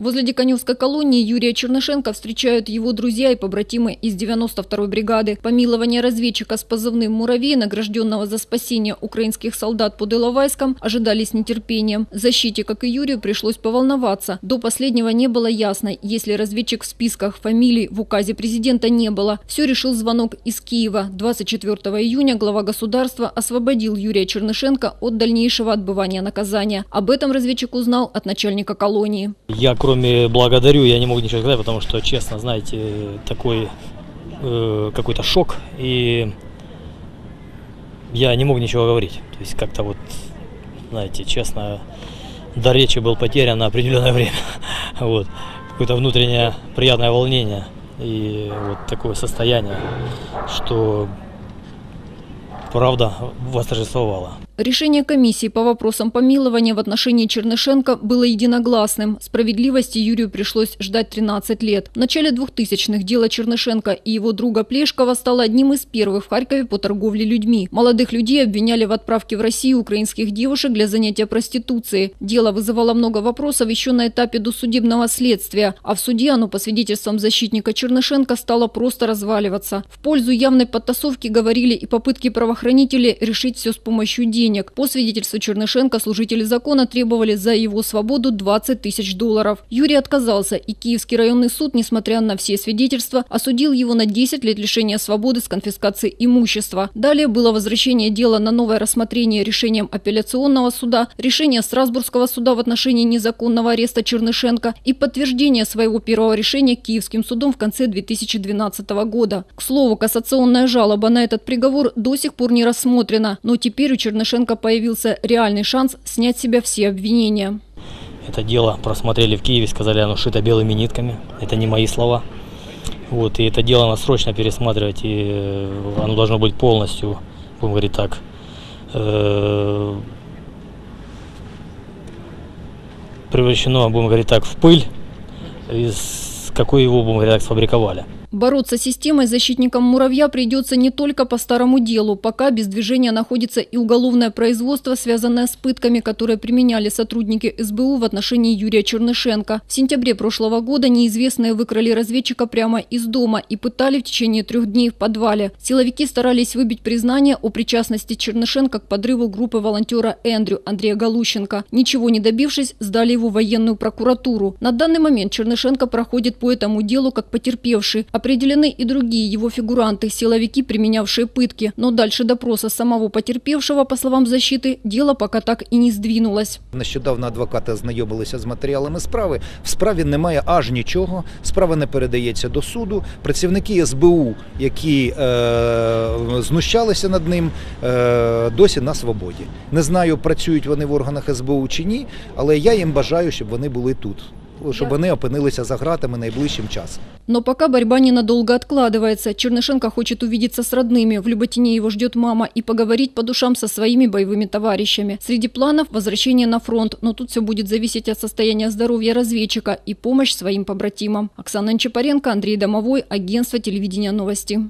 Возле Диканевской колонии Юрия Чернышенко встречают его друзья и побратимы из 92-й бригады. Помилование разведчика с позывным «Муравей», награжденного за спасение украинских солдат под Иловайском, ожидали с нетерпением. Защите, как и Юрию, пришлось поволноваться. До последнего не было ясно, если разведчик в списках фамилий в указе президента не было. Все решил звонок из Киева. 24 июня глава государства освободил Юрия Чернышенко от дальнейшего отбывания наказания. Об этом разведчик узнал от начальника колонии. Я кроме благодарю, я не могу ничего сказать, потому что, честно, знаете, такой э, какой-то шок, и я не мог ничего говорить. То есть как-то вот, знаете, честно, до речи был потерян на определенное время. Вот. Какое-то внутреннее приятное волнение и вот такое состояние, что правда восторжествовала. Решение комиссии по вопросам помилования в отношении Чернышенко было единогласным. Справедливости Юрию пришлось ждать 13 лет. В начале 2000-х дело Чернышенко и его друга Плешкова стало одним из первых в Харькове по торговле людьми. Молодых людей обвиняли в отправке в Россию украинских девушек для занятия проституцией. Дело вызывало много вопросов еще на этапе досудебного следствия, а в суде оно, по свидетельствам защитника Чернышенко, стало просто разваливаться. В пользу явной подтасовки говорили и попытки правоохранителей решить все с помощью денег денег. По свидетельству Чернышенко, служители закона требовали за его свободу 20 тысяч долларов. Юрий отказался, и Киевский районный суд, несмотря на все свидетельства, осудил его на 10 лет лишения свободы с конфискацией имущества. Далее было возвращение дела на новое рассмотрение решением апелляционного суда, решение Страсбургского суда в отношении незаконного ареста Чернышенко и подтверждение своего первого решения Киевским судом в конце 2012 года. К слову, кассационная жалоба на этот приговор до сих пор не рассмотрена, но теперь у Чернышенко Порошенко появился реальный шанс снять с себя все обвинения. Это дело просмотрели в Киеве, сказали, оно шито белыми нитками. Это не мои слова. Вот, и это дело надо срочно пересматривать, и э, оно должно быть полностью, будем говорить так, э, превращено, будем говорить так, в пыль, из какой его, будем говорить так, сфабриковали. Бороться с системой защитникам муравья придется не только по старому делу, пока без движения находится и уголовное производство, связанное с пытками, которые применяли сотрудники СБУ в отношении Юрия Чернышенко. В сентябре прошлого года неизвестные выкрали разведчика прямо из дома и пытали в течение трех дней в подвале. Силовики старались выбить признание о причастности Чернышенко к подрыву группы волонтера Эндрю Андрея Галущенко. Ничего не добившись, сдали его военную прокуратуру. На данный момент Чернышенко проходит по этому делу как потерпевший, Определены и другие его фигуранты, силовики, применявшие пытки. Но дальше допроса самого потерпевшего, по словам защиты, дело пока так і не здвинулось. Нещодавно адвокати ознайомилися з матеріалами справи. В справі немає аж нічого. Справа не передається до суду. Працівники СБУ, які е, знущалися над ним, е, досі на свободі. Не знаю, працюють вони в органах СБУ чи ні, але я їм бажаю, щоб вони були тут. Щоб вони опинилися за гратами найближчим часом. Но пока борьба ненадолго откладывается. Чернышенко хочет увидеться с родными. В Люботине его ждет мама и поговорить по душам со своими боевыми товарищами. Среди планов – возвращение на фронт. Но тут все будет зависеть от состояния здоровья разведчика и помощь своим побратимам. Оксана Нечапаренко, Андрей Домовой, агентство телевидения новости.